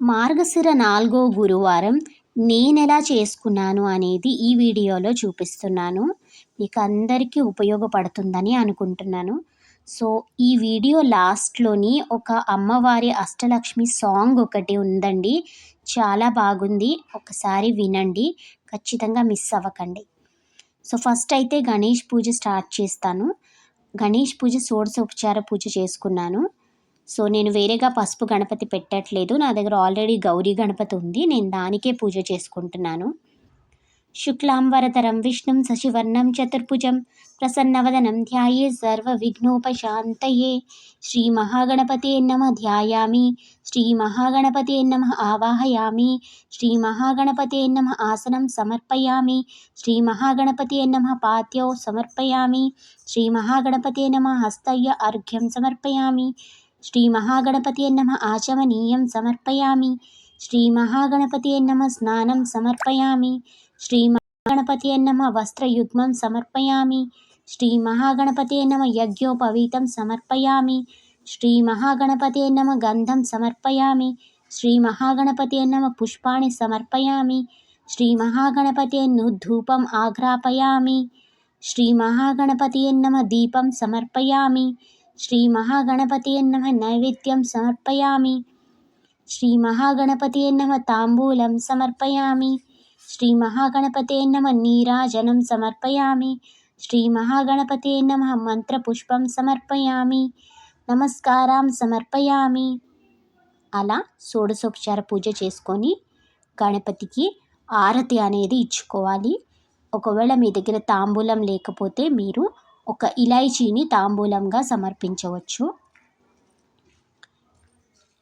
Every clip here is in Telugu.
మార్గశిర నాలుగో గురువారం నేనెలా చేసుకున్నాను అనేది ఈ వీడియోలో చూపిస్తున్నాను. మీకు అందరికీ ఉపయోగపడుతుందని అనుకుంటున్నాను. సో ఈ వీడియో లాస్ట్లోని ఒక అమ్మవారి అష్టలక్ష్మి సాంగ్ ఒకటి ఉందండి. చాలా బాగుంది. ఒకసారి వినండి. ఖచ్చితంగా మిస్ అవ్వకండి. సో ఫస్ట్ అయితే గణేష్ పూజ స్టార్ట్ చేస్తాను. గణేష్ పూజ షోడశోపచార పూజ చేసుకున్నాను. సో నేను వేరేగా పసుపు గణపతి పెట్టట్లేదు. నా దగ్గర ఆల్రెడీ గౌరీ గణపతి ఉంది. నేను దానికే పూజ చేసుకుంటున్నాను. శుక్లాంబరతరం విష్ణుం శశివర్ణం చతుర్భుజం ప్రసన్నవదనం ధ్యాయే సర్వ విఘ్నోపశాంతయే శ్రీ మహాగణపతే నమ ధ్యాయామి. శ్రీ మహాగణపతే నమ ఆవాహయామి. శ్రీ మహాగణపతే నమ ఆసనం సమర్పయామి. శ్రీ మహాగణపతే నమ పాత్యౌ సమర్పయామి. శ్రీ మహాగణపతే నమ హస్తయ్య అర్ఘ్యం సమర్పయామి. श्रीमहागणपती नमः आचमनीयं समर्पयामि। श्रीमहागणपति नमः स्नानं समर्पयामि। श्रीमहागणपते नमः वस्त्रयुग्मं समर्पयामि। श्रीमहागणपते नमः यज्ञोपवीतं समर्पयामि। श्रीमहागणपते नमः गन्धं समर्पयामि। श्रीमहागणपते नमः पुष्पाणि समर्पयामि। श्रीमहागणपते धूपम् आघ्रापयामि। श्रीमहागणपती नमः दीपं समर्पयामि। శ్రీ మహాగణపతే నమ నైవేద్యం సమర్పయామి శ్రీ మహాగణపతే నమ తాంబూలం సమర్పయామి శ్రీ మహాగణపతే నమ నీరాజనం సమర్పయామి శ్రీ మహాగణపతే నమ మంత్రపుష్పం సమర్పయామి నమస్కారం సమర్పయామి అలా షోడశోపచార పూజ చేసుకొని గణపతికి ఆరతి అనేది ఇచ్చుకోవాలి. ఒకవేళ మీ దగ్గర తాంబూలం లేకపోతే మీరు ఒక ఇలైచీని తాంబూలంగా సమర్పించవచ్చు.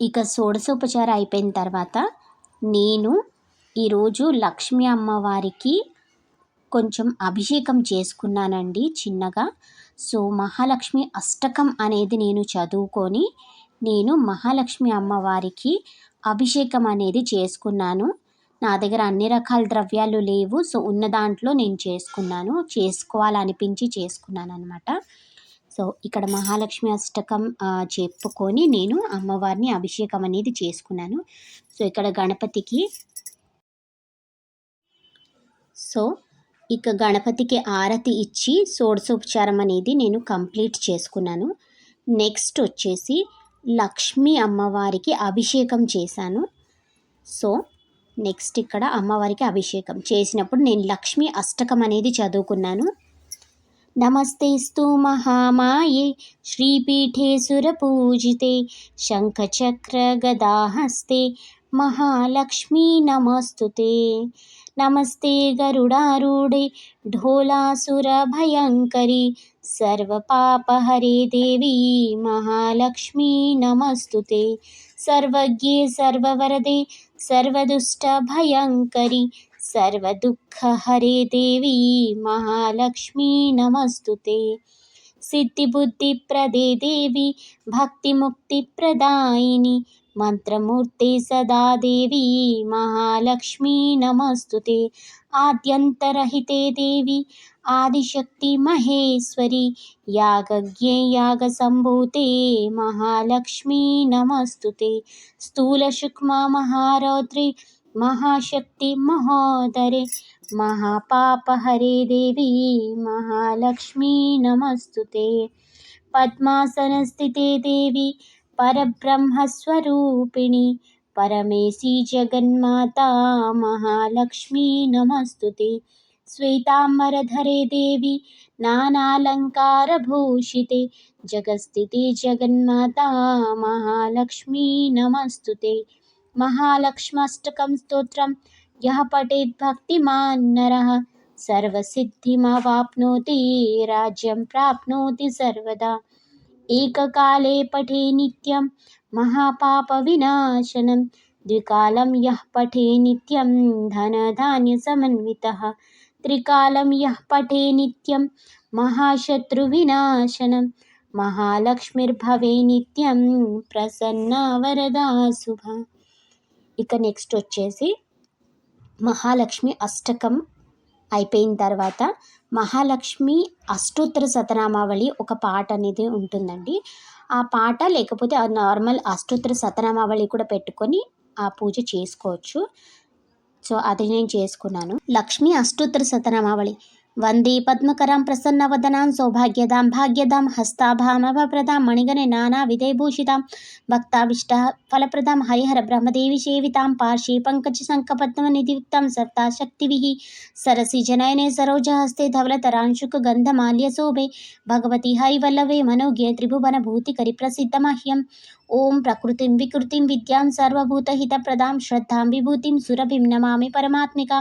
ఇక షోడశోపచారం అయిపోయిన తర్వాత నేను ఈరోజు లక్ష్మీ అమ్మవారికి కొంచెం అభిషేకం చేసుకున్నానండి చిన్నగా. సో మహాలక్ష్మి అష్టకం అనేది నేను చదువుకొని నేను మహాలక్ష్మి అమ్మవారికి అభిషేకం అనేది చేసుకున్నాను. నా దగ్గర అన్ని రకాల ద్రవ్యాలు లేవు. సో ఉన్న దాంట్లో నేను చేసుకున్నాను. చేసుకోవాలనిపించి చేసుకున్నాను అనమాట సో ఇక్కడ మహాలక్ష్మి అష్టకం చెప్పుకొని నేను అమ్మవారిని అభిషేకం అనేది చేసుకున్నాను. సో ఇక్కడ గణపతికి సో ఇక గణపతికి ఆరతి ఇచ్చి షోడశోపచారం అనేది నేను కంప్లీట్ చేసుకున్నాను. నెక్స్ట్ వచ్చేసి లక్ష్మీ అమ్మవారికి అభిషేకం చేశాను. సో నెక్స్ట్ ఇక్కడ అమ్మవారికి అభిషేకం. చేసినప్పుడు నేను లక్ష్మి అష్టకం అనేది చదువుకున్నాను. నమస్తే స్తూ మహామాయే శ్రీపీఠే పూజితే శంఖచక్ర గదాహస్తే మహాలక్ష్మీ నమస్తుతే. నమస్తే గరుడారూఢే సర్వ సర్వపాపహరే దేవి మహాలక్ష్మీ నమస్తుతే. సర్వజ్ఞే సర్వవరదే सर्वदुष्टभयङ्करी सर्वदुःखहरे देवी महालक्ष्मी नमस्तु ते। सिद्धिबुद्धिप्रदे देवी भक्तिमुक्तिप्रदायिनी मन्त्रमूर्ते सदा देवी, महालक्ष्मी नमस्तु ते आद्यन्तरहिते आदिशक्ति आदिशक्तिमहेश्वरि यागज्ञे यागसम्भूते, महालक्ष्मी नमस्तु ते स्थूलशुक्मा महारौद्रे, महाशक्ति महोदरे महापापहरे देवी, महालक्ष्मी नमस्तु ते पद्मासनस्थिते देवी परब्रह्मस्वरूपिणि। परमेशी जगन्माता महालक्ष्मी नमस्तु ते श्वेताम्बरधरे देवी, नानालङ्कारभूषिते। जगस्थिते जगन्माता महालक्ष्मी नमस्तु ते महालक्ष्मष्टकं स्तोत्रं, यः पठेत् भक्तिमान् नरः। सर्वसिद्धिमवाप्नोति, राज्यं प्राप्नोति सर्वदा। एककाले पठे नित्यं महापापविनाशनं द्विकालं यः पठे नित्यं धनधान्यसमन्वितः त्रिकालं यः पठे नित्यं महाशत्रुविनाशनं महालक्ष्मीर्भवे నిత్యం ప్రసన్న వరదా శుభ ఇక నెక్స్ట్ వచ్చేసి మహాలక్ష్మి అష్టకం అయిపోయిన తర్వాత మహాలక్ష్మి అష్టోత్తర శతనామావళి ఒక పాట అనేది ఉంటుందండి. ఆ పాట లేకపోతే నార్మల్ అష్టోత్తర శతనామావళి కూడా పెట్టుకొని ఆ పూజ చేసుకోవచ్చు. సో అది నేను చేసుకున్నాను. లక్ష్మీ అష్టోత్తర శతనామావళి वंदे वंदी पद्मकरं प्रसन्नवदनां, सौभाग्यदां, भाग्यदां हस्ताभामवप्रदां मणिगणे नानाविधेभूषितां भक्ताभीष्टः फलप्रदां हरिहरब्रह्मदेवीसेवितां पार्श्वीपङ्कजसङ्कपद्मनिधियुक्तं सर्ताशक्तिभिः सरसिजनयने सरोजहस्ते धवलतरांशुकगन्धमाल्यशोभे भगवती हरिवल्लवे प्रसिद्ध त्रिभुवनभूतिकरिप्रसिद्धमह्यं ओम प्रकृति विकृति विद्यां प्रदान श्रद्धा विभूति सुरभिं नमा परमात्मिका।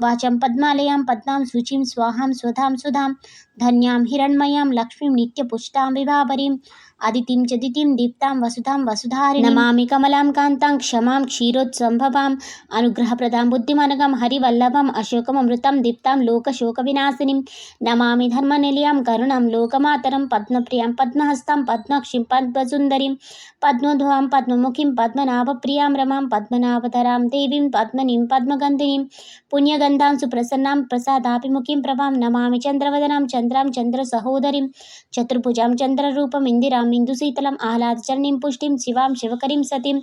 वाचम पद्मालयां पद्मां सूचीं स्वाहां स्वधाम सुधाम धन्यां हिरण्मयां लक्ष्मीं नित्यपुष्टां विभावरीं अदितिं च दितिं दीप्तां वसुधां वसुधारि नमामि कमलां कान्तां क्षमां क्षीरोत्सम्भवाम् अनुग्रहप्रदां बुद्धिमनगं हरिवल्लभम् अशोकममृतं दीप्तां लोकशोकविनाशिनीं नमामि धर्मनिलयां करुणां लोकमातरं पद्मप्रियाँ पद्महस्तां पद्मक्षिं पद्मसुन्दरीं पद्मध्वां पद्ममुखीं पद्मनाभप्रियाँ रमां पद्मनाभधरां देवीं पद्मनीं पद्मगन्धिनीं पुण्यगन्धां सुप्रसन्नां प्रसादाभिमुखीं प्रभां नमामि चन्द्रवदनां చంద్రాం చంద్ర సహోదరిం చతుర్భుజాం చంద్రరూపం ఇందిరాం ఇందుశీతలం ఆహ్లాదచరణిం పుష్టిం శివాం శివకరీం సతీం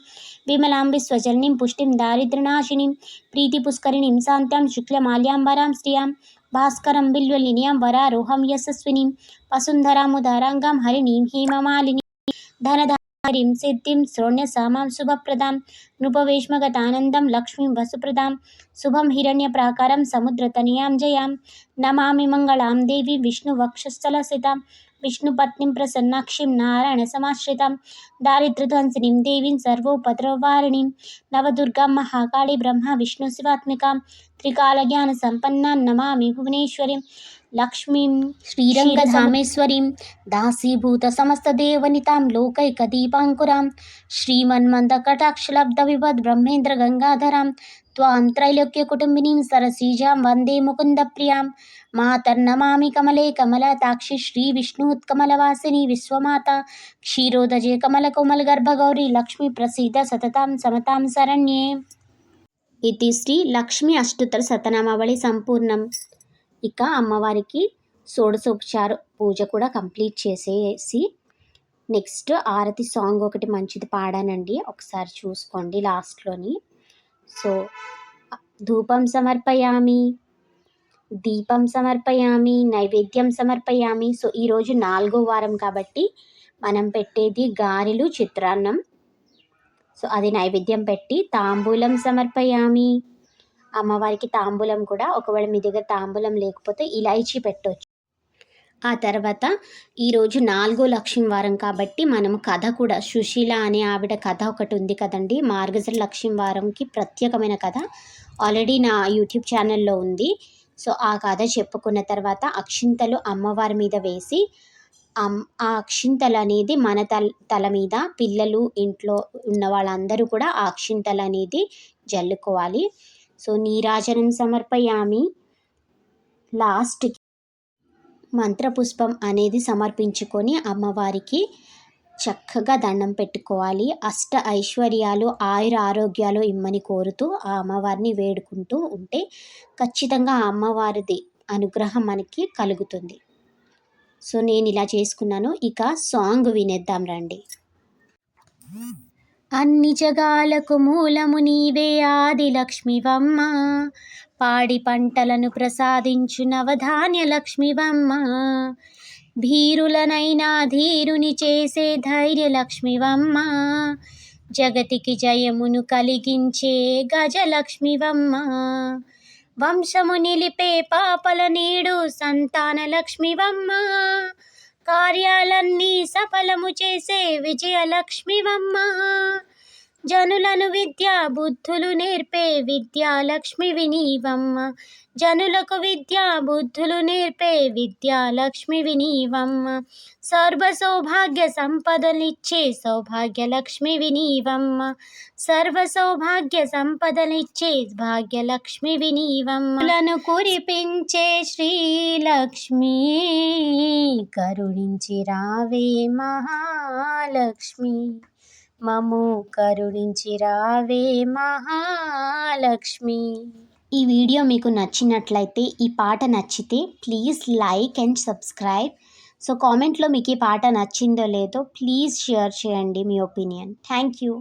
విమలాం విశ్వజననీం పుష్టిం దారిద్ర్యనాశినీం ప్రీతిపుష్కరిణీం శాంత్యాం శుక్లమాల్యాంబరాం శ్రియాం భాస్కరం బిల్వలినియాం వరారోహం యశస్వినీం వసుంధరాముదారాంగాం హరిణీం హేమమాలిని ధనధారిం हरिं सिद्धिं श्रोण्यसामां शुभप्रदां। नृपवेश्मगतानन्दं लक्ष्मीं वसुप्रदां। शुभं हिरण्यप्राकारं समुद्रतनयां जयां। विष्णु मङ्गलां देवीं विष्णुपत्नी प्रसन्नाक्षी नारायण सामश्रिता दारिद्रध्वंसिनी देवीं सर्वोपद्रववारिणीं नवदुर्गा महाकाली ब्रह्म विष्णु शिवात्मिका त्रिकाल ज्ञान संपन्ना नमा भुवनेश्वरी। లక్ష్మీం శ్రీరంగధామేశ్వరీం దాసీభూత సమస్తదేవనితాం లోకైకదీపాంకురాం శ్రీమన్మందకటాక్షలబ్ధవిభద్ బ్రహ్మేంద్ర గంగాధరాం త్వాం త్రైలోక్యకుటుంబినీం సరసీజాం వందే ముకుందప్రియాం మాతర్నమామి కమలే కమలతాక్షి శ్రీ విష్ణుత్కమలవాసిని విశ్వమాత క్షీరోదజే కమలకోమలగర్భగౌరీ లక్ష్మీ ప్రసీద సతతాం సమతాం శరణ్యే ఇది శ్రీ లక్ష్మీ అష్టోత్తర సతనామావళి సంపూర్ణం ఇక అమ్మవారికి షోడశోపచార పూజ కూడా కంప్లీట్ చేసేసి నెక్స్ట్ ఆరతి సాంగ్ ఒకటి మంచిది పాడానండి. ఒకసారి చూసుకోండి లాస్ట్లోని. సో ధూపం సమర్పయామి దీపం సమర్పయామి నైవేద్యం సమర్పయామి. సో ఈరోజు నాలుగో వారం కాబట్టి మనం పెట్టేది గారెలు చిత్రాన్నం. సో అది నైవేద్యం పెట్టి తాంబూలం సమర్పయామి. అమ్మవారికి తాంబూలం కూడా ఒకవేళ మీ దగ్గర తాంబూలం లేకపోతే ఇలాచీ పెట్టవచ్చు ఆ తర్వాత ఈరోజు నాలుగో లక్ష్యం వారం కాబట్టి మనం కథ కూడా సుశీల అనే ఆవిడ కథ ఒకటి ఉంది కదండి. మార్గజర లక్ష్యం వారంకి ప్రత్యేకమైన కథ. ఆల్రెడీ నా యూట్యూబ్ ఛానల్లో ఉంది. సో ఆ కథ చెప్పుకున్న తర్వాత అక్షింతలు అమ్మవారి మీద వేసి ఆ అక్షింతలు అనేది మన తల తల మీద పిల్లలు ఇంట్లో ఉన్న వాళ్ళందరూ కూడా ఆ అక్షింతలు అనేది జల్లుకోవాలి. సో నీరాజనం సమర్పయామి. లాస్ట్ మంత్రపుష్పం అనేది సమర్పించుకొని అమ్మవారికి చక్కగా దండం పెట్టుకోవాలి. అష్ట ఐశ్వర్యాలు ఆయుర ఆరోగ్యాలు ఇమ్మని కోరుతూ ఆ అమ్మవారిని వేడుకుంటూ ఉంటే ఖచ్చితంగా ఆ అమ్మవారిది అనుగ్రహం మనకి కలుగుతుంది. సో నేను ఇలా చేసుకున్నాను. ఇక సాంగ్ వినేద్దాం రండి. అన్ని జగాలకు మూలము నీవే ఆది లక్ష్మివమ్మ పాడి పంటలను ప్రసాదించు నవధాన్య లక్ష్మివమ్మ. ధీరులనైనా ధీరుని చేసే ధైర్య లక్ష్మివమ్మ. జగతికి జయమును కలిగించే గజలక్ష్మివమ్మ వంశము నిలిపే పాపల నీడు సంతాన లక్ష్మివమ్మ. కార్యాలన్నీ సఫలము చేసే విజయలక్ష్మివమ్మ. జనులను విద్యా బుద్ధులు నేర్పే విద్యాలక్ష్మి వినీవమ్మ. జనులకు విద్యా బుద్ధులు నేర్పే విద్యాలక్ష్మి వినీవమ్మ. సర్వ సౌభాగ్య సంపదలిచ్చే సౌభాగ్యలక్ష్మి వినీవమ్మ. సర్వ సౌభాగ్య సంపదలిచ్చే భాగ్యలక్ష్మి వినీవమ్మలను కురిపించే శ్రీలక్ష్మి కరుణించి రావే మహాలక్ష్మి. మము కరుణించి రావే మహాలక్ష్మి. ఈ వీడియో మీకు నచ్చినట్లయితే ఈ పాట నచ్చితే please like and subscribe. So కామెంట్లో మీకు ఈ పాట నచ్చిందో లేదో ప్లీజ్ షేర్ చేయండి మీ ఒపీనియన్. Thank you.